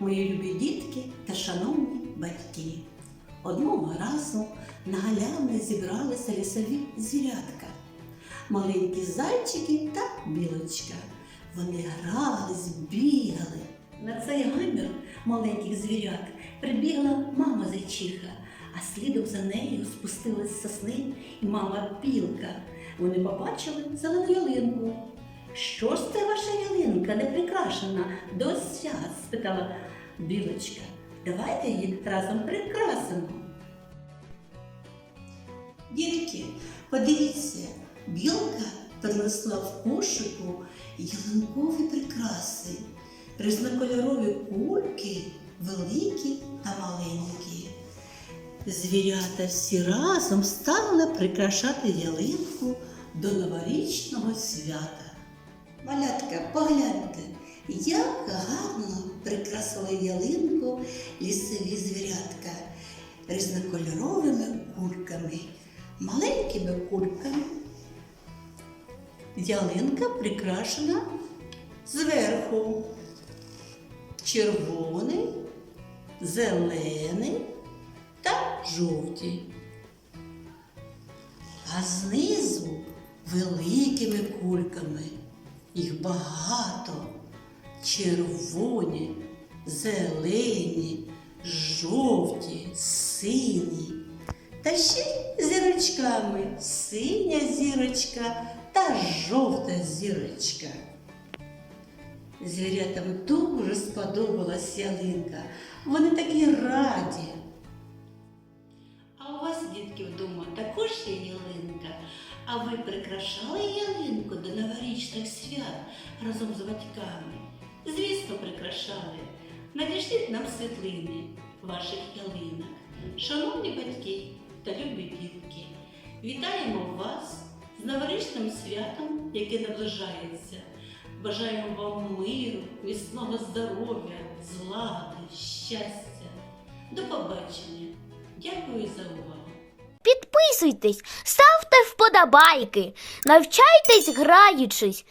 мої любі дітки та шановні батьки. Одного разу на галявини зібралися лісові звірятка, маленькі зайчики та білочка. Вони грались, бігали. На цей гамір маленьких звірят прибігла мама зайчиха, а слідом за нею спустилась сосни і мама білка. Вони побачили зелену ялинку. Що ж це ваша ялинка не прикрашена до свят? спитала білочка. Давайте її разом прикрасимо. Дітки, подивіться, білка принесла в кошику ялинкові прикраси, різнокольорові кульки, великі та маленькі. Звірята всі разом стали прикрашати ялинку до новорічного свята. Малятка, погляньте, як гарно прикрасили ялинку лісові звірятка різнокольоровими кульками, маленькими кульками. Ялинка прикрашена зверху. Червоний, зелений та жовті. А знизу великими кульками. Їх багато. Червоні, зелені, жовті, сині. Та ще зірочками синя зірочка та жовта зірочка. Звірятам дуже сподобалась ялинка. Вони такі раді. А у вас, дітки, вдома також є ялинка. А ви прикрашали ялинку до новорічних свят разом з батьками? Звісно, прикрашали. Надішліть нам світлини ваших ялинок. Шановні батьки та любі дітки, вітаємо вас з новорічним святом, яке наближається. Бажаємо вам миру, міцного здоров'я, злагоди, щастя. До побачення. Дякую за увагу. Підписуйтесь, ставте вподобайки, навчайтесь граючись